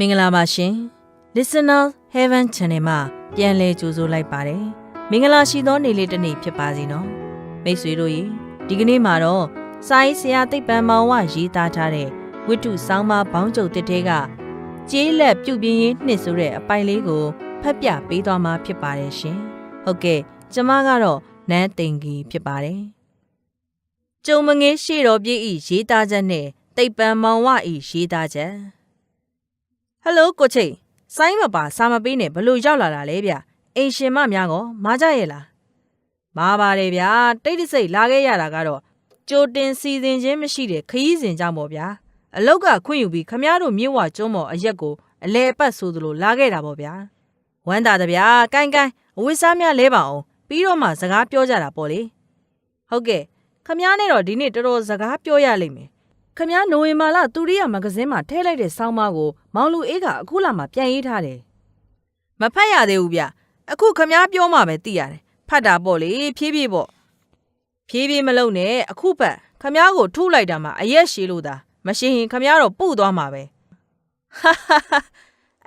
မင်္ဂလာပါရှင် Listener Heaven Channel မှာပြန်လည်ကြိုဆိုလိုက်ပါတယ်မင်္ဂလာရှိသောနေ့လေးတစ်နေ့ဖြစ်ပါစေနော်မိတ်ဆွေတို့ရေဒီကနေ့မှာတော့စာရေးဆရာသိပ္ပံမောင်ဝရေးသားထားတဲ့ဝိတ္ထုဆောင်းပါးဘောင်းကျုပ်တစ်ထဲကကျေးလက်ပြုတ်ပြင်းရေးနှစ်ဆိုတဲ့အပိုင်လေးကိုဖတ်ပြပေးသွားမှာဖြစ်ပါတယ်ရှင်ဟုတ်ကဲ့ကျမကတော့နန်းသိင်ကြီးဖြစ်ပါတယ်ကျုံမငေးရှေ့တော်ပြည့်ဤရေးသားချက်နဲ့သိပ္ပံမောင်ဝဤရေးသားချက် ဟယ်လိုကိုချိတ်ဆိုင်းမပါစာမပေးနဲ့ဘလို့ရောက်လာတာလဲဗျအိမ်ရှင်မများကောမားကြရဲ့လားမာပါတယ်ဗျာတိတ်တဆိတ်လာခဲ့ရတာကတော့ကြိုတင်စီစဉ်ခြင်းမရှိတဲ့ခရီးစဉ်ကြောင့်ပေါ့ဗျာအလောက်ကခွင့်ယူပြီးခမားတို့မြင့်ဝကျွန်းပေါ်အရက်ကိုအလဲအပတ်ဆိုသလိုလာခဲ့တာပေါ့ဗျာဝမ်းသာတဗျာကိုင်းကိုင်းအဝိစားများလဲပါအောင်ပြီးတော့မှစကားပြောကြတာပေါ့လေဟုတ်ကဲ့ခမားနဲ့တော့ဒီနေ့တော်တော်စကားပြောရလိမ့်မယ် ခမည်းနိုဝင်ဘာလသူရိယမဂဇင်းမှာထည့်လိုက်တဲ့ဆောင်းပါးကိုမောင်လူအေးကအခုလာမှပြန်ရေးထားတယ်။မဖတ်ရသေးဘူးဗျ။အခုခမည်းပြောမှပဲသိရတယ်။ဖတ်တာပေါ့လေဖြည်းဖြည်းပေါ့။ဖြည်းဖြည်းမလုံးနဲ့အခုဖတ်ခမည်းကိုထုလိုက်တာမှအရက်ရှည်လို့သာမရှိရင်ခမည်းတော့ပုတ်သွားမှာပဲ။ဟာဟာဟာ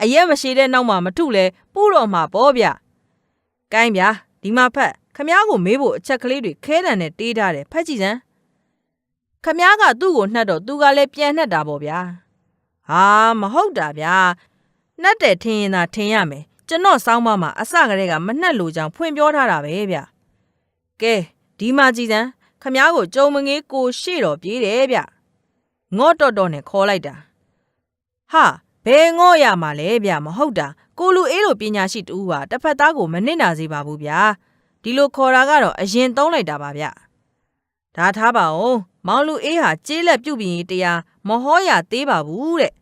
အရက်မရှိတဲ့နောက်မှာမထုလဲပုတော့မှာပေါ့ဗျ။ကိုင်းဗျာဒီမှာဖတ်ခမည်းကိုမေးဖို့အချက်ကလေးတွေခဲတံနဲ့တေးထားတယ်ဖတ်ကြည့်စမ်း ခမားကသူ့ကိုနှက်တော့သူကလည်းပြန်နှက်တာပေါ့ဗျာဟာမဟုတ်တာဗျာနှက်တယ်ထင်ရင်သာထင်ရမယ်ကျွန်တော်စောင်းမမှာအစကတည်းကမနှက်လို့ကြောင်ဖွင့်ပြောထားတာပဲဗျကဲဒီမှာကြည်စမ်းခမားကိုကြုံမငေးကိုရှေ့တော်ပြေးတယ်ဗျငေါ့တော်တော်နဲ့ခေါ်လိုက်တာဟာဘယ်ငေါ့ရမှာလဲဗျမဟုတ်တာကိုလူအေးလိုပညာရှိတူဟာတစ်ဖက်သားကိုမနစ်နာစေပါဘူးဗျာဒီလိုခေါ်တာကတော့အရင်သုံးလိုက်တာပါဗျဒါထားပါဦးမောင်လူအေးဟာကြေးလက်ပြုတ်ပြီးရင်တရားမဟောရသေးပါဘူးတဲ့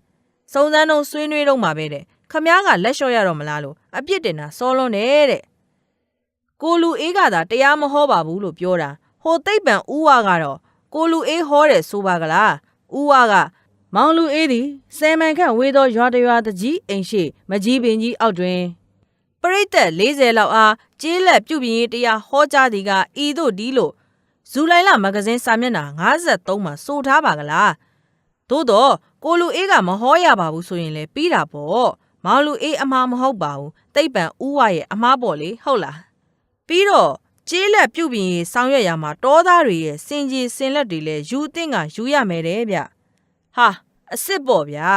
စုံစမ်းတော့ဆွေးနွေးတော့မှာပဲတဲ့ခမားကလက်လျှော့ရတော့မလားလို့အပြစ်တင်တာစောလွန်းတယ်တဲ့ကိုလူအေးကသာတရားမဟောပါဘူးလို့ပြောတာဟိုသိပ်ပံဥဝါကတော့ကိုလူအေးဟောတယ်ဆိုပါကလားဥဝါကမောင်လူအေးသည်ဆယ်မန်ခန့်ဝေသောရွာတရွာတကြီးအိမ်ရှိမကြီးပင်ကြီးအောက်တွင်ပရိသတ်40လောက်အားကျေးလက်ပြုတ်ပြင်းရေးတရားဟောကြားသည်ကဤသို့ဒီလို့ ဇူလိုင်လမဂဇင်းစာမျက်နှာ53မှာစိုးထားပါကလားသို့တော့ကိုလူအေးကမဟောရပါဘူးဆိုရင်လည်းပြီးတာပေါ့မောင်လူအေးအမှားမဟုတ်ပါဘူးတိတ်ပံဥဝရဲ့အမှားပေါ့လေဟုတ်လားပြီးတော့ကျေးလက်ပြုတ်ပြင်ရေးဆောင်ရွက်ရမှာတောသားတွေရဲ့စင်ကြီးစင်လက်တွေလည်းယူသင့်ကယူရမယ်တဲ့ဗျဟာအစ်စ်ပေါ့ဗျာ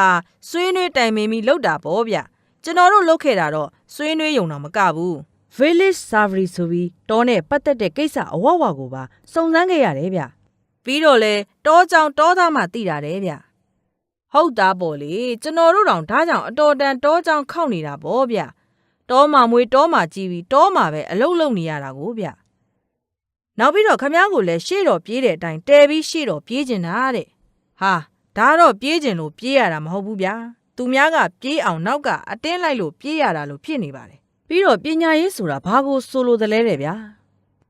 ဆွေးနွေးတိုင်ပင်ပြီးလောက်တာပေါ့ဗျကျွန်တော်တို့လုပ်ခဲ့တာတော့ဆွေးနွေးယုံတော့မကဘူး Village Savary ဆိုပြီးတောနဲ့ပတ်သက်တဲ့ကိစ္စအဝဝကိုပါစုံစမ်းခဲ့ရတယ်ဗျပြီးတော့လေတောကြောင်တောသားမှသိတာတယ်ဗျဟုတ်တာပေါ့လေကျွန်တော်တို့တောင်ဒါကြောင့်အတော်တန်တောကြောင်ခောက်နေတာပေါ့ဗျတောမှာမွေတောမှာကြီးပြီးတောမှာပဲအလုတ်လုံနေရတာကိုဗျနောက်ပြီးတော့ခမားကိုလည်းရှေ့တော်ပြေးတဲ့အတိုင်းတဲပြီးရှေ့တော်ပြေးကျင်တာတဲ့ဟာဒါတော့ပြေးကျင်လို့ပြေးရတာမဟုတ်ဘူးဗျာသူများကပြေးအောင်နောက်က အတင်းလိုက်လို့ပြေးရတာလို့ဖြစ်နေပါတယ် ပြီးတော့ပညာရေးဆိုတာဘာကိုဆိုလိုသလဲတဲ့ဗျာ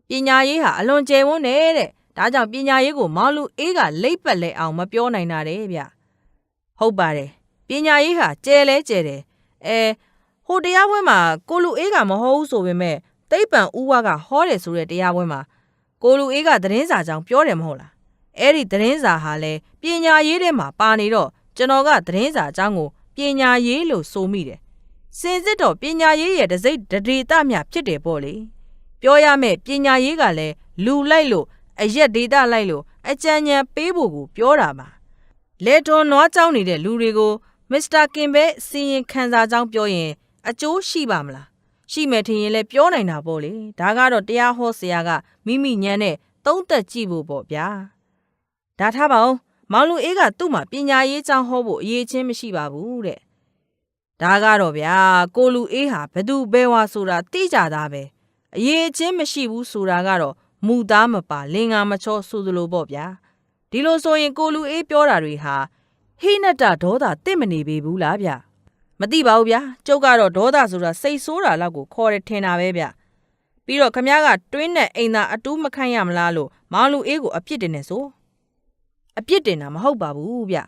ပညာရေးဟာအလွန်ကျယ်ဝန်းတယ်တဲ့ဒါကြောင့်ပညာရေးကိုမောင်လူအေးကလိပ်ပတ်လဲအောင်မပြောနိုင်တာတဲ့ဗျဟုတ်ပါတယ်ပညာရေးဟာကျယ်လဲကျယ်တယ်အဲဟိုတရားပွဲမှာကိုလူအေးကမဟုတ်ဘူးဆိုပေမဲ့တိတ်ပံဥဝါကဟောတယ်ဆိုတဲ့တရားပွဲမှာကိုလူအေးကသတင်းစာကြောင့်ပြောတယ်မဟုတ်လားအဲ့ဒီသတင်းစာဟာလဲပညာရေးထဲမှာပါနေတော့ကျွန်တော်ကသတင်းစာအကြောင်းကိုပညာရေးလို့ဆိုမိတယ် စင်စစ်တော့ပညာရေးရဲ့တစိမ့်တဒေတာမြဖြစ်တယ်ပေါ့လေပြောရမယ်ပညာရေးကလည်းလူလိုက်လို့အရက်ဒေတာလိုက်လို့အကြံဉာဏ်ပေးဖို့ကိုပြောတာပါလေတွန်နွားကြောင်းနေတဲ့လူတွေကိုမစ္စတာကင်ပဲစီရင်ခံစားကြောင်းပြောရင်အကျိုးရှိပါမလားရှိမယ်ထင်ရင်လည်းပြောနိုင်တာပေါ့လေဒါကတော့တရားဟောဆရာကမိမိညံနဲ့သုံးသက်ကြည့်ဖို့ပေါ့ဗျာဒါထားပါဦးမောင်လူအေးကသူ့မှာပညာရေးကြောင်းဟောဖို့အရေးချင်းမရှိပါဘူးတဲ့ ဒါကတော့ဗျာကိုလူအေးဟာဘသူဘဲဝါဆိုတာသိကြတာပဲအရေးအချင်းမရှိဘူးဆိုတာကတော့မူသားမပါလင်္ကာမချောဆိုသလိုပေါ့ဗျာဒီလိုဆိုရင်ကိုလူအေးပြောတာတွေဟာဟိနတဒေါသတင့်မနေပေဘူးလားဗျမသိပါဘူးဗျာကျုပ်ကတော့ဒေါသဆိုတာစိတ်ဆိုးတာလောက်ကိုခေါ်တယ်ထင်တာပဲဗျပြီးတော့ခမ ्या ကတွင်းနဲ့အိမ်သာအတူးမခိုင်းရမလားလို့မောင်လူအေးကိုအပြစ်တင်နေဆိုအပြစ်တင်တာမဟုတ်ပါဘူးဗျ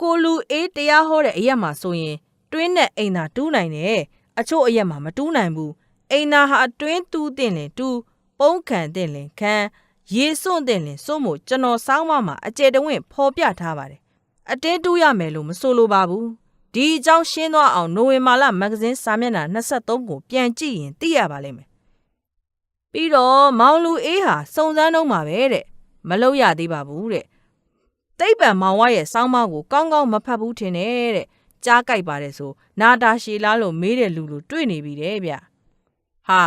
ကိုလူအေးတရားဟောတဲ့အရက်မှာဆိုရင် တွင်းနဲ့အိမ်သာတူးနိုင်တယ်အချို့အရက်မှာမတူးနိုင်ဘူးအိမ်သာဟာအတွင်းတူးတင်လင်တူးပုံးခံတင်လင်ခံရေစွန့်တင်လင်စွန့်မို့ကျွန်တော်စောင်းမမှာအကျယ်တဝင့်ဖော်ပြထားပါတယ်အတင်းတူးရမယ်လို့မဆိုလိုပါဘူးဒီအကြောင်းရှင်းသွားအောင်နိုဝင်ဘာလမဂ္ဂဇင်းစာမျက်နှာ23ကိုပြန်ကြည့်ရင်သိရပါလိမ့်မယ်ပြီးတော့မောင်လူအေးဟာစုံစမ်းတော့မှာပဲတဲ့မလုပ်ရသေးပါဘူးတဲ့သိပ္ပံမောင်ဝရဲ့စောင်းမကိုကောင်းကောင်းမဖတ်ဘူးထင်တယ်တဲ့ ကြားကြိုက်ပါတယ်ဆိုနာတာရှည်လားလို့မေးတဲ့လူလူတွေ့နေပြီတဲ့ဗျဟာ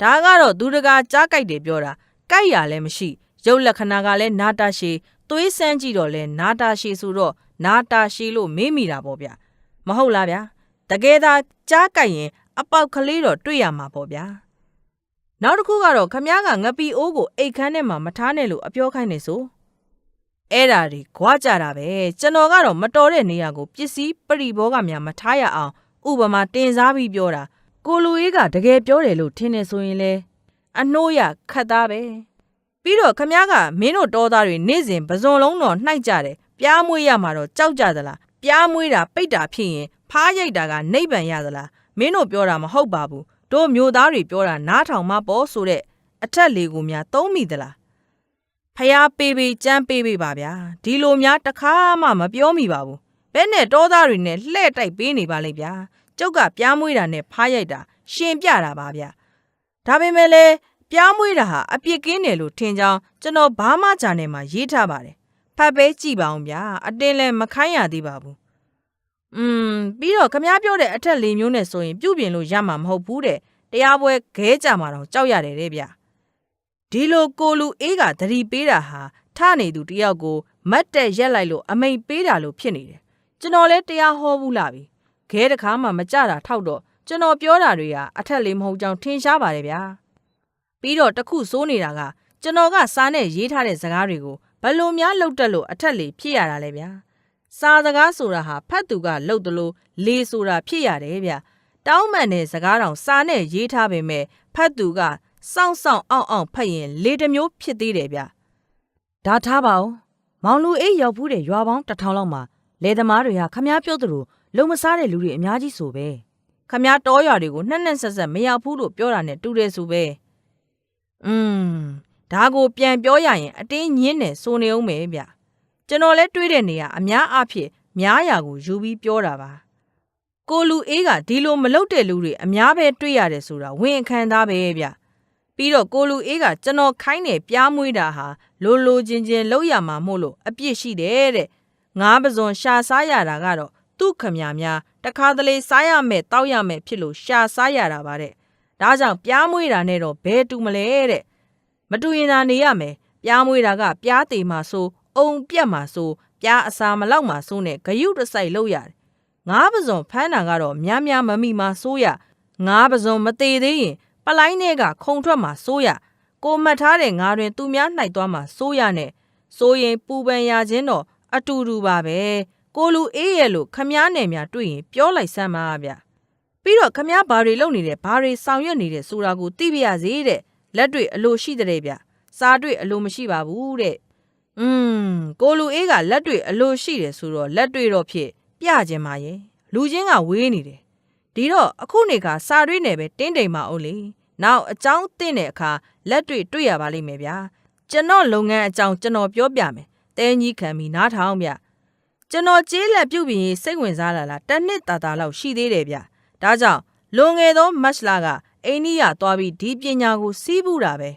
ဒါကတော့သူတကာကြားကြိုက်တယ်ပြောတာကြိုက်ရလည်းမရှိရုပ်လက္ခဏာကလည်းနာတာရှည်သွေးစမ်းကြည့်တော့လဲနာတာရှည်ဆိုတော့နာတာရှည်လို့မေးမိတာပေါ့ဗျမဟုတ်လားဗျာတကယ်သာကြားကြိုက်ရင် အပေါက်ကလေးတော့တွေ့ရမှာပေါ့ဗျာနောက်တစ်ခုကတော့ခမားကငပီအိုးကိုအိတ်ခမ်းထဲမှာမထားနဲ့လို့အပြောခိုင်းနေဆို အဲ့ဒါတွေခွာကြတာပဲကျွန်တော်ကတော့မတော်တဲ့နေရာကိုပစ္စည်းပရိဘောကများမထားရအောင်ဥပမာတင်စားပြီးပြောတာကိုလူအေးကတကယ်ပြောတယ်လို့ထင်နေဆိုရင်လေအနှိုးရခတ်သားပဲပြီးတော့ခမားကမင်းတို့တော်သားတွေနေ့စဉ်ပဇွန်လုံးတော့နှိုက်ကြတယ်ပြားမွေးရမှာတော့ကြောက်ကြသလားပြားမွေးတာပိတ်တာဖြစ်ရင်ဖားရိုက်တာကနိဗ္ဗာန်ရသလားမင်းတို့ပြောတာမဟုတ်ပါဘူးတို့မျိုးသားတွေပြောတာနားထောင်မပေါ်ဆိုတဲ့အထက်လေးကိုများသုံးမိသလား ဖျားပေးပေးကြမ်းပေးပေးပါဗျာဒီလိုများတခါမှမပြောမိပါဘူးဘဲနဲ့တောသားတွေနဲ့လှဲ့တိုက်ပေးနေပါလိမ့်ဗျာကျုပ်ကပြားမွေးတာနဲ့ဖားရိုက်တာ ရှင်ပြတာပါဗျာဒါပေမဲ့လည်းပြားမွေးတာဟာအပြစ်ကင်းတယ်လို့ထင်ကြောင်းကျွန်တော်ဘာမှဂျာနယ်မှာရေးထားပါတယ်ဖတ်ပဲကြည့်ပါအောင်ဗျာအတင်းလည်းမခိုင်းရသေးပါဘူးอืมပြီးတော့ခမားပြောတဲ့အထက်လေးမျိုးနဲ့ဆိုရင်ပြုတ်ပြင်လို့ရမှာမဟုတ်ဘူးတဲ့တရားပွဲခဲကြမှာတော့ကြောက်ရတယ်တဲ့ဗျ ဒီလိုကိုလူအေးကသတိပေးတာဟာထနေသူတယောက်ကိုမတ်တက်ရက်လိုက်လို့အမိန်ပေးတာလို့ဖြစ်နေတယ်ကျွန်တော်လည်းတရားဟောဘူးလာပြီခဲတခါမှမကြတာထောက်တော့ကျွန်တော်ပြောတာတွေကအထက်လေးမဟုတ်ကြောင်းထင်ရှားပါတယ်ဗျာပြီးတော့တခုစိုးနေတာကကျွန်တော်ကစားနဲ့ရေးထားတဲ့စကားတွေကိုဘလို့များလှုပ်တက်လို့အထက်လေးဖြစ်ရတာလဲဗျာစာစကားဆိုတာဟာဖတ်သူကလှုပ်တယ်လို့လေဆိုတာဖြစ်ရတယ်ဗျတောင်းမှန်တဲ့စကားတောင်စာနဲ့ရေးထားပေမဲ့ဖတ်သူက စောင့်စောင့်အောင်အောင်ဖတ်ရင်လေတစ်မျိုးဖြစ်သေးတယ်ဗျဒါထားပါဦးမောင်လူအေးရောက်ဘူးတဲ့ရွာပေါင်းတစ်ထောင်လောက်မှာလယ်သမားတွေကခမားပြောသလိုလုံမစားတဲ့လူတွေအများကြီးဆိုပဲခမားတောရွာတွေကိုနှက်နှက်ဆက်ဆက်မရောက်ဘူးလို့ပြောတာနဲ့တူတယ်ဆိုပဲอืมဒါကိုပြန်ပြောရရင်အတင်းညင်းတယ်ဆိုနေအောင်ပဲဗျကျွန်တော်လဲတွေးတဲ့နေရအများအဖြစ်များရာကိုယူပြီးပြောတာပါကိုလူအေးကဒီလိုမလုပ်တဲ့လူတွေအများပဲတွေးရတယ်ဆိုတာဝင်အခမ်းသားပဲဗျ ပြီးတော့ကိုလူအေးကကျွန်တော်ခိုင်းတယ်ပြားမွေးတာဟာလိုလိုချင်းချင်းလောက်ရမှာမို့လို့အပြစ်ရှိတယ်တဲ့ငါးပဇွန်ရှာစားရတာကတော့သူ့ခမများများတခါတလေစားရမယ်တောက်ရမယ်ဖြစ်လို့ရှာစားရတာပါတဲ့ဒါကြောင့်ပြားမွေးတာနဲ့တော့ဘယ်တူမလဲတဲ့မတူရင်သာနေရမယ်ပြားမွေးတာကပြားသေးမှာဆိုအုံပြက်မှာဆိုပြားအစာမလောက်မှာဆိုနဲ့ဂယုတစိုက်လောက်ရတယ်ငါးပဇွန်ဖမ်းတာကတော့များများမမိမှာဆိုရငါးပဇွန်မသေးသေးရင် ပလိုင်းထဲကခုံထွက်မှာဆိုရကိုမှတ်ထားတဲ့ငါတွင် သူများနှိုက်သွားမှာဆိုရနဲ့ဆိုရင်ပူပန်ရခြင်းတော့အတူတူပါပဲကိုလူအေးရဲ့လို့ခမားနယ်များတွေ့ရင်ပြောလိုက်စမ်းပါဗျပြီးတော့ခမားဘာတွေလုပ်နေတယ်ဘာတွေဆောင်ရွက်နေတယ်ဆိုတာကိုသိပြရစေတဲ့လက်တွေအလိုရှိတဲ့ဗျစားတွေအလိုမရှိပါဘူးတဲ့อืมကိုလူအေးကလက်တွေအလိုရှိတယ်ဆိုတော့လက်တွေတော့ဖြစ်ပြခြင်းပါရဲ့လူချင်းကဝေးနေတယ် ဒီတော့အခုနေကစာတွေနဲ့ပဲတင်းတိမ်ပါအောင်လေနောက်အကြောင်းတင့်တဲ့အခါလက်တွေတွေ့ရပါလိမ့်မယ်ဗျာကျွန်တော်လုပ်ငန်းအကြောင်းကျွန်တော်ပြောပြမယ်တဲကြီးခံပြီးနားထောင်ဗျကျွန်တော်ကျေးလက်ပြုတ်ပြီးစိတ်ဝင်စားလာလားတစ်နှစ်တာတာလောက်ရှိသေးတယ်ဗျဒါကြောင့်လွန်ငယ်သောမတ်လာကအိန္ဒိယသွားပြီးဒီပညာကိုစီးပူးတာပဲ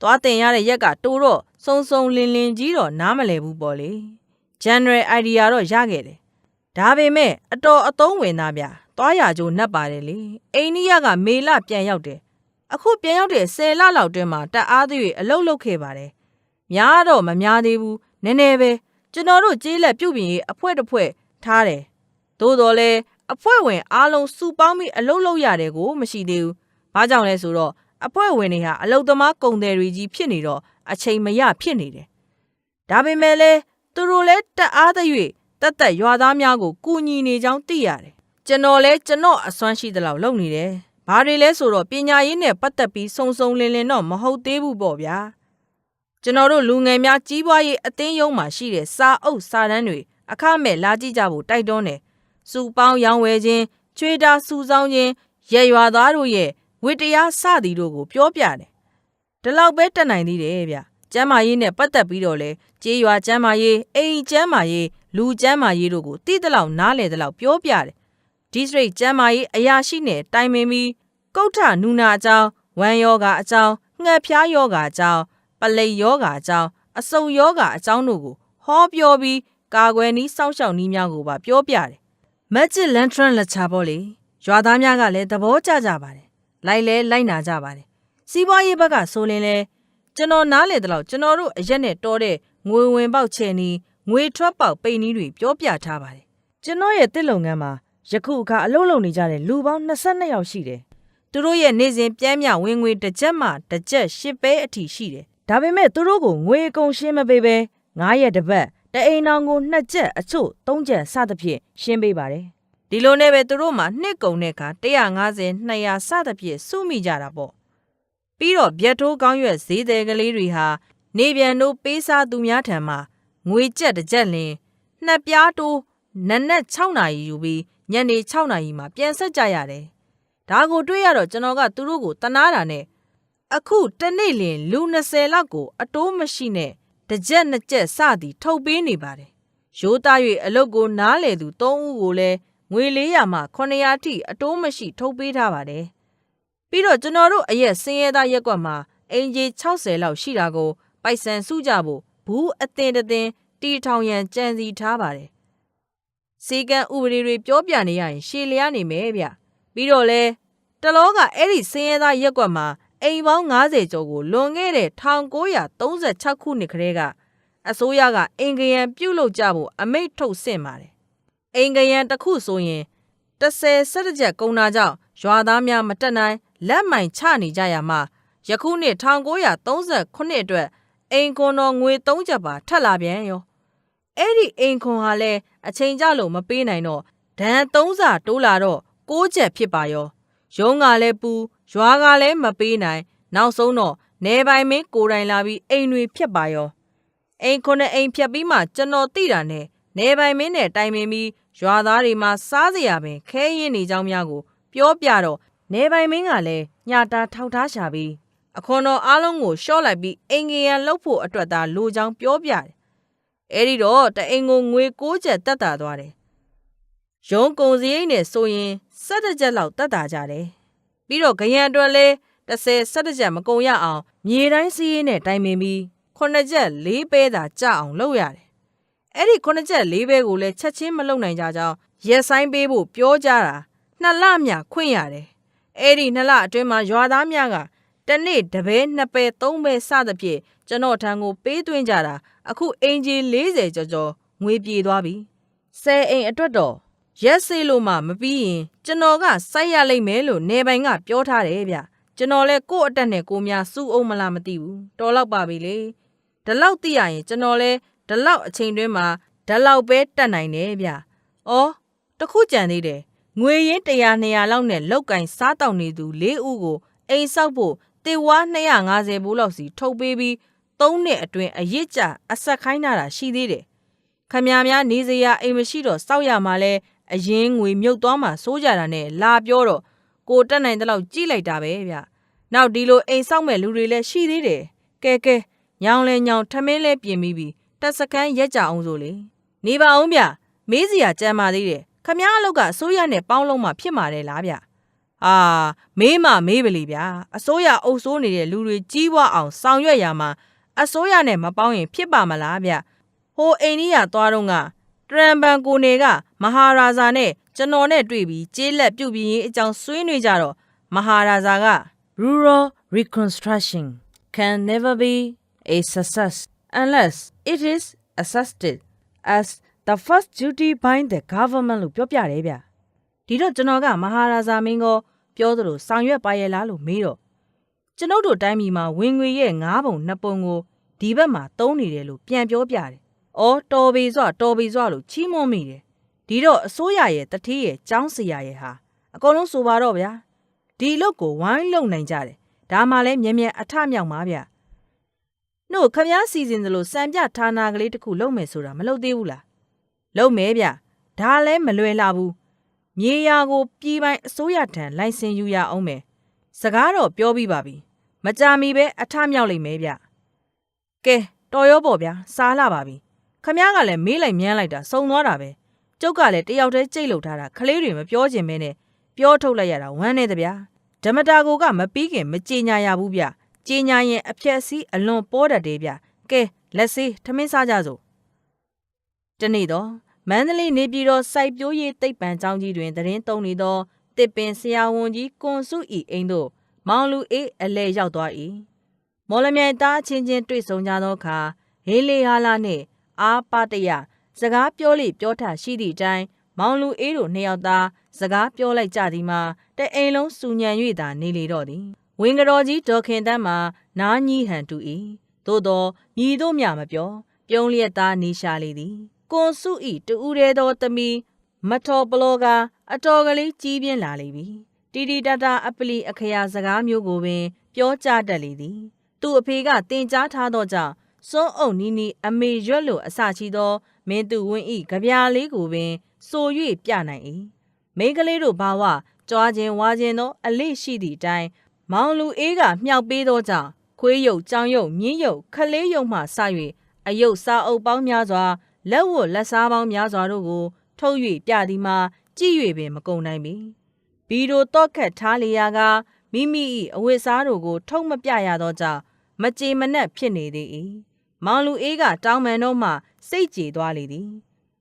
သွားတင်ရတဲ့ရက်ကတိုးတော့စုံစုံလင်လင်ကြီးတော့နားမလည်ဘူးပေါ့လေ general idea တော့ရခဲ့တယ်ဒါပေမဲ့အတော်အသုံးဝင်သားဗျ သွားရကြိုးနှက်ပါတယ်လေအိန္ဒိယကမေလပြန်ရောက်တယ်အခုပြန်ရောက်တဲ့10လလောက်တွင်းမှာတက်အားသွေးအလုတ်လုတ်ခဲ့ပါတယ်များတော့မများသေးဘူးနည်းနည်းပဲကျွန်တော်တို့ကြေးလက်ပြုတ်ပြင်ရေးအဖွဲတစ်ဖွဲ့ထားတယ်သို့တော်လဲအဖွဲ့ဝင်အားလုံးစုပေါင်းပြီးအလုတ်လုတ်ရတယ်ကိုမရှိသေးဘူးဘာကြောင့်လဲဆိုတော့အဖွဲ့ဝင်တွေဟာအလုတ်သမားကုံတယ်တွေကြီးဖြစ်နေတော့အချိန်မရဖြစ်နေတယ်ဒါပေမဲ့လဲသူတို့လဲတက်အားသရွေ့တက်တက်ရွာသားများကိုကူညီနေကြောင်းသိရတယ် ကျွန်တော်လဲကျွန်တော်အစွမ်းရှိသလောက်လုပ်နေတယ်ဘာတွေလဲဆိုတော့ပညာရေးနဲ့ပတ်သက်ပြီးစုံစုံလင်လင်တော့မဟုတ်သေးဘူးပေါ့ဗျာကျွန်တော်တို့လူငယ်များကြီးပွားရေးအသင်းယုံမှာရှိတဲ့စာအုပ်စာတမ်းတွေအခမဲ့လာကြည့်ကြဖို့တိုက်တွန်းတယ်စုပေါင်းရောင်းဝယ်ခြင်းချွေတာစုဆောင်းခြင်းရဲရွာသားတို့ရဲ့ဝိတရားစသည်တို့ကိုပြောပြတယ်ဒီလောက်ပဲတက်နိုင်သေးတယ်ဗျကျမ်းမာရေးနဲ့ပတ်သက်ပြီးတော့လဲကြေးရွာကျမ်းမာရေးအိမ်ကျမ်းမာရေးလူကျမ်းမာရေးတို့ကိုတိတလောက်နားလေတလောက်ပြောပြတယ်။ district ကျမ်းမာရေးအရာရှိနဲ့တိုင်ပင်ပြီးကုဋ္ဌနူနာအကြောင်းဝမ်းယောဂအကြောင်းငှက်ဖျားယောဂအကြောင်းပလိတ်ယောဂအကြောင်းအဆုတ်ယောဂအကြောင်းတို့ကိုဟောပြောပြီးကာကွယ်နည်းစောင့်ရှောက်နည်းများကိုပါပြောပြတယ်။မက်ဂျစ်လန်ထရန်လက်ချာပေါ့လေရွာသားများကလည်းသဘောကျကြပါတယ်။လိုက်လဲလိုက်နာကြပါတယ်။စီးပွားရေးဘက်ကဆိုရင်လဲကျွန်တော်နားလေတဲ့လောက်ကျွန်တော်တို့အရက်နဲ့တော်တဲ့ငွေဝင်ပေါက်ချယ်နီးငွေထွက်ပေါက်ပိတ်နီးတွေပြောပြထားပါတယ်။ကျွန်တော်ရဲ့တစ်လုံငန်းမှာ ယခုအခါအလုပ်လုပ်နေကြတဲ့လူပေါင်း22ယောက်ရှိတယ်။သူတို့ရဲ့နေ့စဉ်ပြမ်းမြဝင်ငွေတစ်ကြက်မှတစ်ကြက်ရှစ်ပဲအထိရှိတယ်။ဒါပေမဲ့သူတို့ကိုငွေအကုန်ရှင်းမပေးဘဲ9ရက်တစ်ပတ်တအိမ်တော်ကို2ကြက်အချို့3ကြက်စသဖြင့်ရှင်းပေးပါတယ်။ဒီလိုနဲ့ပဲသူတို့မှာနှစ်ကုန်တဲ့အခါ150 200စသဖြင့်စုမိကြတာပေါ့။ပြီးတော့ဗျက်ထိုးကောင်းရွက်ဈေးသည်ကလေးတွေဟာနေပြန်တို့ပေးစားသူများထံမှငွေကြက်တစ်ကြက်လင်နှစ်ပြားတိုးနက်နက်6နာရီယူပြီး ညနေ6နာရီမှပြန်ဆက်ကြရတယ်။ဒါကိုတွေးရတော့ကျွန်တော်ကသူတို့ကိုတနာတာနဲ့အခုတနေ့လင်လူ20လောက်ကို အတိုးမရှိနဲ့တစ်ကြက်နှစ်ကြက်စသည်ထုတ်ပေးနေပါတယ်။ရိုးသား၍အလုတ်ကိုနားလေသူ3ဦးကိုလည်းငွေ400မှ900ထိအတိုးမရှိထုတ်ပေးထားပါတယ်။ပြီးတော့ကျွန်တော်တို့အရက်စင်းရဲသားရက်ကွက်မှာအင်ဂျီ60လောက်ရှိတာကို ပိုက်ဆံစုကြဖို့ဘူးအသင်တသင်တီထောင်ရန်ကြံစီထားပါတယ်။ စီကံဥပဒေတွေပြောပြနေရရင်ရှည်လျားနေမယ်ဗျ။ပြီးတော့လဲတလောကအဲ့ဒီစင်းရဲသားရက်ကွက်မှာအိမ်ပေါင်း90ကျော်ကိုလွန်ခဲ့တဲ့1936ခုနှစ်ကတည်းကအစိုးရကအင်္ဂယံပြုတ်လုကြဖို့အမိန့်ထုတ်ဆင့်ပါတယ်။အင်္ဂယံတစ်ခုဆိုရင်30စက်ကြက်ကုန်တာကြောင့်ရွာသားများမတက်နိုင်လက်မိုင်ချနေကြရမှာယခုနှစ်1938အတွက်အိမ်ခွန်တော်ငွေ3ချက်ပါထပ်လာပြန်ရော အဲ့ဒီအိမ်ခွန်ဟာလဲအချိန်ကြလို့မပေးနိုင်တော့ဒဏ်3စာတိုးလာတော့6ချက်ဖြစ်ပါရောရုံးကလည်းပူရွာကလည်းမပေးနိုင်နောက်ဆုံးတော့နေပိုင်မင်းကိုယ်တိုင်လာပြီးအိမ်တွေဖြတ်ပါရောအိမ်ခုနှစ်အိမ်ဖြတ်ပြီးမှကျွန်တော်သိတာနဲ့နေပိုင်မင်းနဲ့တိုင်ပင်ပြီးရွာသားတွေမှာစားစရာပင်ခဲရင်နေကြောင်းများကိုပြောပြတော့နေပိုင်မင်းကလည်းညတာထောက်ထားရှာပြီးအခွန်တော်အားလုံးကိုရှော့လိုက်ပြီးအင်ဂီယန်လှုပ်ဖို့အတွက်သာလိုချောင်းပြောပြတယ်။ အဲဒီတော့တအိမ်ကိုငွေ6ချက်တက်တာသွားတယ်။ရုံးကုံစရိတ်နဲ့ဆိုရင်17ချက်လောက်တက်တာကြတယ်။ပြီးတော့ဂရန်အတွက်လဲ30 17ချက်မကုန်ရအောင်မြေတိုင်းစီးရေးနဲ့တိုင်ပင်ပြီး9ချက်၄ပဲသာကြအောင်လုပ်ရတယ်။အဲ့ဒီ9ချက်၄ပဲကိုလည်းချက်ချင်းမလုပ်နိုင်ကြကြောင်းရက်ဆိုင်ပေးဖို့ပြောကြတာနှစ်လမြခွင့်ရတယ်။အဲ့ဒီနှစ်လအတွင်းမှာရွာသားများက တနေ့တပဲနှစ်ပဲသုံးပဲစသဖြင့်ကျွန်တော်ထံကိုပေးသွင်းကြတာအခုအင်ဂျီ40ကျော်ကျော်ငွေပြေသွားပြီ။ဆယ်အိမ်အတွက်တော့ရက်စေးလို့မှမပြီးရင်ကျွန်တော်ကစိုက်ရလိမ့်မယ်လို့နေပိုင်ကပြောထားတယ်ဗျ။ကျွန်တော်လဲကို့အတက်နဲ့ကိုများစူးအောင်မလားမသိဘူး။တော်တော့ပါပြီလေ။ဒီလောက်သိရရင်ကျွန်တော်လဲဒီလောက်အချိန်တွင်းမှာဒီလောက်ပဲတက်နိုင်တယ်ဗျ။အော်တခုကြံသေးတယ်။ငွေရင်း100 200လောက်နဲ့လောက်ကင်စားတောက်နေသူ၄ဦးကိုအိမ်ဆောက်ဖို့ တေဝါ250ဘူးလောက်စီထုတ်ပေးပြီး၃နှစ်အတွင်းအရစ်ကြအဆက်ခိုင်းတာရှိသေးတယ်။ခမများများနေစရာအိမ်မရှိတော့စောက်ရမှာလဲအရင်ငွေမြုပ်သွားမှစိုးကြတာနဲ့လာပြောတော့ကိုတက်နိုင်တဲ့လောက်ကြည့်လိုက်တာပဲဗျ။နောက်ဒီလိုအိမ်ဆောက်မဲ့လူတွေလည်းရှိသေးတယ်။ကဲကဲညောင်လဲညောင်ထမင်းလဲပြင်ပြီးပြီတက်စကန်းရက်ကြအောင်ဆိုလေ။နေပါအောင်ဗျ။မေးစရာကြမ်းပါသေးတယ်။ခမားအလုပ်ကအစိုးရနဲ့ပေါင်းလုံးမှဖြစ်မှာတယ်လားဗျ။ အာမေးမမေးပလီဗျာအစိုးရအုပ်စိုးနေတဲ့လူတွေကြီးပွားအောင်ဆောင်ရွက်ရမှာအစိုးရနဲ့မပေါင်းရင်ဖြစ်ပါမလားဗျဟိုအိန္ဒိယသွားတော့ကတရံပန်ကိုနေကမဟာရာဇာနဲ့ကျွန်တော်နဲ့တွေ့ပြီးကျေးလက်ပြုတ်ပြင်းရေးအကြောင်းဆွေးနွေးကြတော့မဟာရာဇာက rural reconstruction can never be a success unless it is assisted as the first duty by the government လို့ပြောပြတယ်ဗျ ဒီတော့ကျွန်တော်ကမဟာရာဇာမင်းကိုပြောသလိုဆောင်ရွက်ပါရဲ့လားလို့မေးတော့ကျွန်ုပ်တို့တိုင်းပြည်မှာဝင်ငွေရဲ့၅ပုံ၂ပုံကိုဒီဘက်မှာသုံးနေတယ်လို့ပြန်ပြောပြတယ်။အော်တော်ပြီစွတော်ပြီစွလို့ချီးမွမ်းမိတယ်။ဒီတော့အစိုးရရဲ့တတိရဲ့ចောင်းစရာရဲ့ဟာအကုန်လုံးဆိုပါတော့ဗျာ။ဒီလုတ်ကိုဝိုင်းလုံနိုင်ကြတယ်။ဒါမှလည်းမြ мян အထမြောက်ပါဗျာ။နှုတ်ခမည်းစီစဉ်သလိုစံပြဌာနကလေးတစ်ခုလုပ်မယ်ဆိုတာမလုပ်သေးဘူးလား။လုပ်မယ်ဗျ။ဒါလည်းမလွယ်လာဘူး။ မြေယာကိုပြည်ပိုင်အစိုးရထံလိုင်စင်ယူရအောင်မယ်။စကားတော့ပြောပြီးပါပြီ။မကြမီပဲအထမြောက်လိမ့်မယ်ဗျ။ကဲတော်ရောပေါ့ဗျာစားလာပါပြီခမည်းကလည်းမေးလိုက်မြန်းလိုက်တာစုံသွားတာပဲကျုပ်ကလည်းတယောက်တည်းကြိတ်လုထားတာခလေးတွေမပြောချင်မဲနဲ့ပြောထုတ်လိုက်ရတာဝမ်းနေတဗျာဓမ္မတာကိုကမပြီးခင်မကြေညာရဘူးဗျကြေညာရင်အဖြက်စီးအလွန်ပေါ်တတ်တယ်ဗျကဲလက်စေးထမင်းစားကြစို့တနေ့တော့ မန္တလေးနေပြည်တော်စိုက်ပျိုးရေးတိတ်ပံကျောင်းကြီးတွင်တရင်တုံနေသောတစ်ပင်ဆရာဝန်ကြီးကွန်စုဤအိမ်သို့မောင်လူအေးအလဲရောက်သွား၏မော်လမြိုင်သားချင်းချင်းတွေ့ဆုံကြသောအခါဟေးလေဟာလာနှင့်အာပါတယစကားပြောလိပြောထရှိသည့်အတိုင်းမောင်လူအေးတို့နှစ်ယောက်သားစကားပြောလိုက်ကြသည်မှာတအိမ်လုံးစူညံ၍သာနေလေတော့သည်ဝင်းကတော်ကြီးဒေါ်ခင်တန်းမှာနားကြီးဟန်တူ၏သို့သောမြည်တို့မြမပြော ပြုံးလျက်သားနေရှာလေသည် ကွန်စုဤတူဦးရဲသောသမီးမထော်ပလောကအတော်ကလေးကြီးပြင်းလာလေပြီတီတီတတာအပလီအခရာစကားမျိုးကိုပင် ပြောကြတတ်လေသည် သူ့အဖေကတင်ကြားထားသောကြောင့်စွန်းအုပ်နီးနီးအမေရွက်လိုအစချီသော မင်းသူဝင်းဤကြပြားလေးကိုပင်ဆို၍ပြနိုင်၏မိန်းကလေးတို့ဘာဝကြွားခြင်းဝါခြင်းသော အလေးရှိသည့်အတိုင်းမောင်လူအေးကမြောက်ပေးသောကြောင့်ခွေးရုပ်ကြောင်ရုပ်မြင်းရုပ်ခလေးရုပ်မှစ၍အယုတ်စာအုပ်ပေါင်းများစွာ လက်ဝတ်လက်စားပေါင်းများစွာတို့ကို ထုတ်၍ပြသည်မှာကြည့်၍ပင်မကုန်နိုင်ပေဘီတို့တော့ခတ်ထားလျာကမိမိ၏အဝတ်စားတို့ကို ထုတ်မပြရသောကြောင့်မကြေမနက်ဖြစ်နေသေး၏မောင်လူအေးကတောင်းပန်တော့မှစိတ်ကြေသွားလေသည်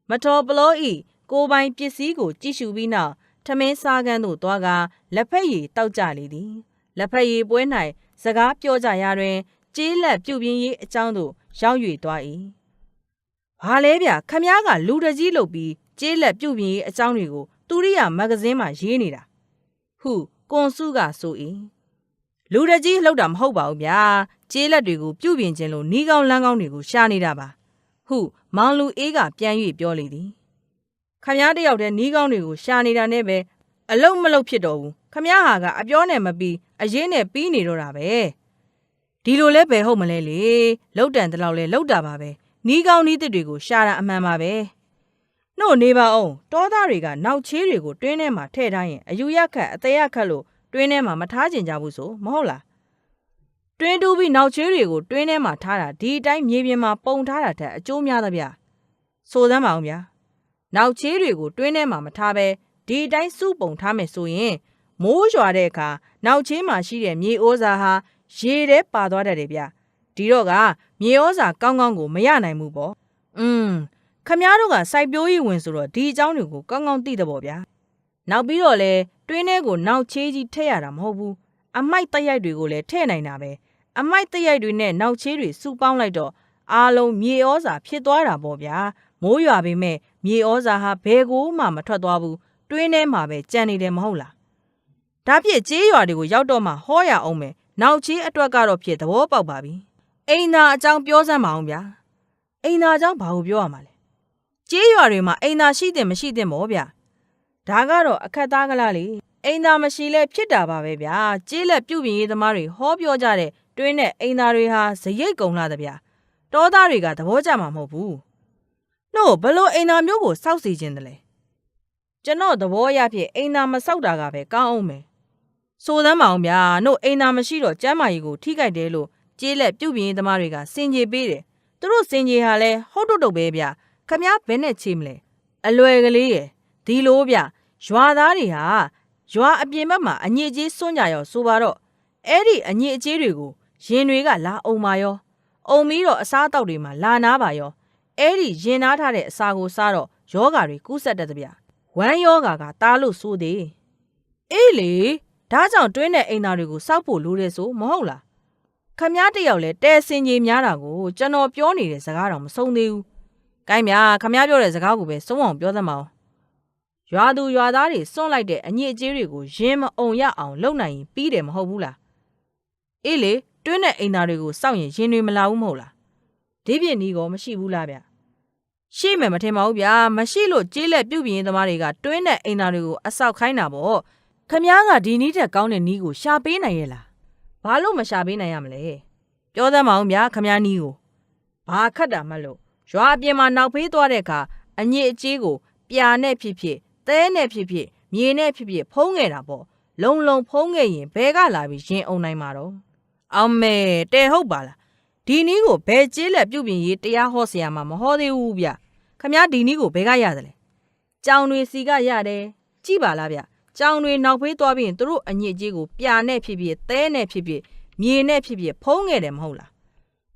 မတော်ပလောဤကိုယ်ပိုင်ပစ္စည်းကိုကြည့်ရှုပြီးနောက်ထမင်းစားကန်းသို့သွားကလက်ဖက်ရည်တောက်ကြလေသည်လက်ဖက်ရည်ပွဲ၌စကားပြောကြရာတွင်ကျေးလက်ပြုတ်ပြင်းရေးအကြောင်းသို့ရောက်၍သွား၏ ဘာလဲဗျခမည်းကလူတကြီးလုပ်ပြီးကျေးလက်ပြုတ်ပြင်းရေးအကြောင်းတွေကိုတူရိယာမဂ္ဂဇင်းမှာရေးနေတာဟုကွန်စုကဆို၏လူတကြီးလှုပ်တာမဟုတ်ပါဘူးဗျာကျေးလက်တွေကိုပြုတ်ပြင်းခြင်းလို့နီးကောင်းလန်းကောင်းတွေကိုရှာနေတာပါဟုမောင်လူအေးကပြန်၍ပြောလေသည်ခမည်းတယောက်တည်းနီးကောင်းတွေကိုရှာနေတာနဲ့ပဲအလုတ်မလုတ်ဖြစ်တော့ဘူးခမည်းဟာကအပြောနဲ့မပြီးအရေးနဲ့ပြီးနေတော့တာပဲဒီလိုလဲဘယ်ဟုတ်မလဲလေလောက်တန်တလောက်လဲလောက်တာပါပဲ နီးကောင်းနီးသစ်တွေကိုရှာတာအမှန်ပါပဲနှုတ်နေပါအောင်တောသားတွေကနောက်ချေးတွေကိုတွင်းထဲမှာထည့်ထားရင်အယူရခတ်အသေးရခတ်လို့တွင်းထဲမှာမထားကျင်ကြဘူးဆိုမဟုတ်လားတွင်းတူးပြီးနောက်ချေးတွေကိုတွင်းထဲမှာထားတာဒီအတိုင်းမြေပြင်မှာပုံထားတာတက်အကျိုးများသဗျဆိုသမ်းပါအောင်ဗျာနောက်ချေးတွေကိုတွင်းထဲမှာမထားဘဲဒီအတိုင်းစုပုံထားမယ်ဆိုရင်မိုးရွာတဲ့အခါနောက်ချေးမှာရှိတဲ့မြေဩဇာဟာရေထဲပါသွားတတ်တယ်ဗျ ဒီတော့ကမြေဩဇာကောင်းကောင်းကိုမရနိုင်ဘူးပေါ့อืมခမားတို့ကစိုက်ပျိုးရေးဝင်ဆိုတော့ဒီအကြောင်းတွေကိုကောင်းကောင်းသိတဲ့ပေါ့ဗျာနောက်ပြီးတော့လဲတွင်းထဲကိုနောက်ချေးကြီးထည့်ရတာမဟုတ်ဘူးအမိုက်တရိုက်တွေကိုလည်းထည့်နိုင်တာပဲအမိုက်တရိုက်တွေနဲ့နောက်ချေးတွေစုပေါင်းလိုက်တော့အားလုံးမြေဩဇာဖြစ်သွားတာပေါ့ဗျာမိုးရွာပေမဲ့မြေဩဇာဟာဘယ်ကိုမှမထွက်သွားဘူးတွင်းထဲမှာပဲကြံနေတယ်မဟုတ်လားဒါဖြစ်ကြေးရွာတွေကိုရောက်တော့မှဟောရအောင်မယ်နောက်ချေးအတွက်ကတော့ဖြစ်သဘောပေါက်ပါပြီ အိမ်သာအကြောင်းပြောစမ်းပါအောင်ဗျာအိမ်သာအကြောင်းဘာကိုပြောရမှာလဲကြေးရွာတွေမှာအိမ်သာရှိတယ်မရှိတယ်မောဗျာဒါကတော့အခက်သားကလားလေအိမ်သာမရှိလဲဖြစ်တာပါပဲဗျာကြေးလက်ပြုတ်ပြင်းရေးသမားတွေဟောပြောကြတဲ့တွင်းနဲ့အိမ်သာတွေဟာဇရိတ်ကုံလာတဲ့ဗျာတောသားတွေကသဘောကျမှာမဟုတ်ဘူးနှုတ်ဘလို့အိမ်သာမျိုးကိုစောက်စီခြင်းတလဲကျွန်တော်သဘောရဖြစ်အိမ်သာမစောက်တာကပဲကောင်းအောင်မယ်ဆိုသမ်းမအောင်ဗျာနှုတ်အိမ်သာမရှိတော့ကျမ်းမာရေးကိုထိခိုက်တယ်လို့ ကြေးလက်ပြုတ်ပြင်းရေးသမားတွေကစင်ကြေပေးတယ်သူတို့စင်ကြေဟာလဲဟုတ်တုတ်တုတ်ပဲဗျာခမားဘယ်နဲ့ချေမလဲအလွယ်ကလေးရယ်ဒီလိုဗျရွာသားတွေဟာရွာအပြင်ဘက်မှာအညစ်အကြေးစွန့်ကြရောဆိုပါတော့အဲ့ဒီအညစ်အကြေးတွေကိုရင်တွေကလာအောင်ပါရောအုံပြီးတော့အစားအသောက်တွေမှာလာနာပါရောအဲ့ဒီရင်နာထားတဲ့အစာကိုစားတော့ယောဂါတွေကူးဆက်တတ်တဲ့ဗျဝမ်းယောဂါကတားလို့ဆိုသေးအေးလေဒါကြောင့်တွင်းတဲ့အိမ်သားတွေကိုစောက်ဖို့လိုတယ်ဆိုမဟုတ်လား ခမားတယောက်လဲတဲစင်ကြီးများတာကိုကျွန်တော်ပြောနေတဲ့စကားတော့မဆုံးသေးဘူး။ကိုင်းမြခမားပြောတဲ့စကားကိုပဲစုံအောင်ပြောသမှာ။ရွာသူရွာသားတွေစွန့်လိုက်တဲ့အညစ်အကြေးတွေကိုရင်းမအုံရအောင်လုပ်နိုင်ရင်ပြီးတယ်မဟုတ်ဘူးလား။အေးလေတွင်းတဲ့အိမ်သားတွေကိုစောင့်ရင်ရင်တွေမလာဘူးမဟုတ်လား။ဒီပြင်းနီးကောမရှိဘူးလားဗျ။ရှိမယ်မထင်ပါဘူးဗျာမရှိလို့ကြေးလက်ပြုတ်ပြင်းသမားတွေကတွင်းတဲ့အိမ်သားတွေကိုအဆောက်ခိုင်းတာပေါ့ခမားကဒီနီးတက်ကောင်းတဲ့နီးကိုရှာပေးနိုင်ရဲ့လား ဘာလို့မရှာပေးနိုင်ရမလဲပြောသမ်းမအောင်ဗျာခမည်းနီးကိုဘာခတ်တာမလို့ရွာအပြင်မှာနောက်ဖေးသွားတဲ့အခါအညစ်အကြေးကို ပြာနဲ့ဖြစ်ဖြစ်သဲနဲ့ဖြစ်ဖြစ်မြေနဲ့ဖြစ်ဖြစ်ဖုံးခဲ့တာပေါ့လုံလုံဖုံးခဲ့ရင်ဘဲကလာပြီးရင်အောင်နိုင်မှာတော့အမေတဲဟုတ်ပါလားဒီနီးကိုဘဲကျေးလက်ပြုတ်ပြင်ရေးတရားဟောဆရာမမဟောသေးဘူးဗျခမည်းဒီနီးကိုဘဲကရတယ်လဲကြောင်တွေစီကရတယ်ကြည်ပါလားဗျ ကြောင်တွေနောက်ဖေးသွားပြီးရင်သူတို့အညစ်အကြေးကိုပြာနဲ့ဖြစ်ဖြစ်သဲနဲ့ဖြစ်ဖြစ်မြေနဲ့ဖြစ်ဖြစ်ဖုံးခဲ့တယ်မဟုတ်လား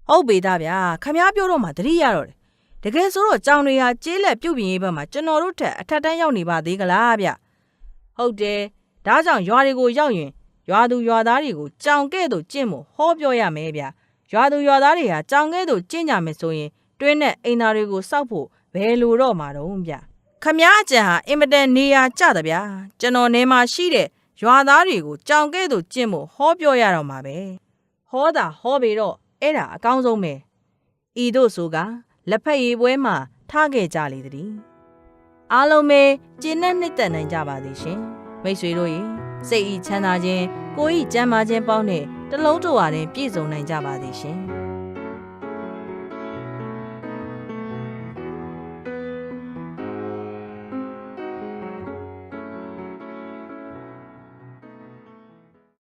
ဟုတ်ပေသားဗျာခမည်းပြောတော့မှတတိရတော့တယ်တကယ်ဆိုတော့ကြောင်တွေဟာကျေးလက်ပြုတ်ပြင်ရေးဘက်မှာကျွန်တော်တို့ထက်အထက်တန်းရောက်နေပါသေးကလားဗျဟုတ်တယ်ဒါကြောင့်ရွာတွေကိုရောက်ရင်ရွာသူရွာသားတွေကိုကြောင်ကဲ့သို့ကျင့်ဖို့ဟောပြောရမယ်ဗျရွာသူရွာသားတွေဟာကြောင်ကဲ့သို့ကျင့်ကြမယ်ဆိုရင်တွင်းနဲ့အိမ်သားတွေကိုစောက်ဖို့ဘယ်လိုတော့မှာတော့ဗျ ခမားအကြံဟာအင်မတန်နေရာကျတယ်ဗျာကျွန်တော်နေမှာရှိတဲ့ရွာသားတွေကိုကြောင်ကဲ့သို့ကျင့်ဖို့ဟောပြောရတော့မှာပဲဟောတာဟောပေတော့အဲ့ဒါအကောင်းဆုံးပဲဤတို့ဆိုကလက်ဖက်ရည်ပွဲမှာထားခဲ့ကြလေသည်အားလုံးပဲကျင်းနဲ့နှစ်သက်နိုင်ကြပါသေးရှင်မိတ်ဆွေတို့ရေစိတ်ဤချမ်းသာခြင်းကိုယ်ဤကျမ်းမာခြင်းပေါင်းနဲ့တလုံးတော်ရတဲ့ပြည့်စုံနိုင်ကြပါသေးရှင်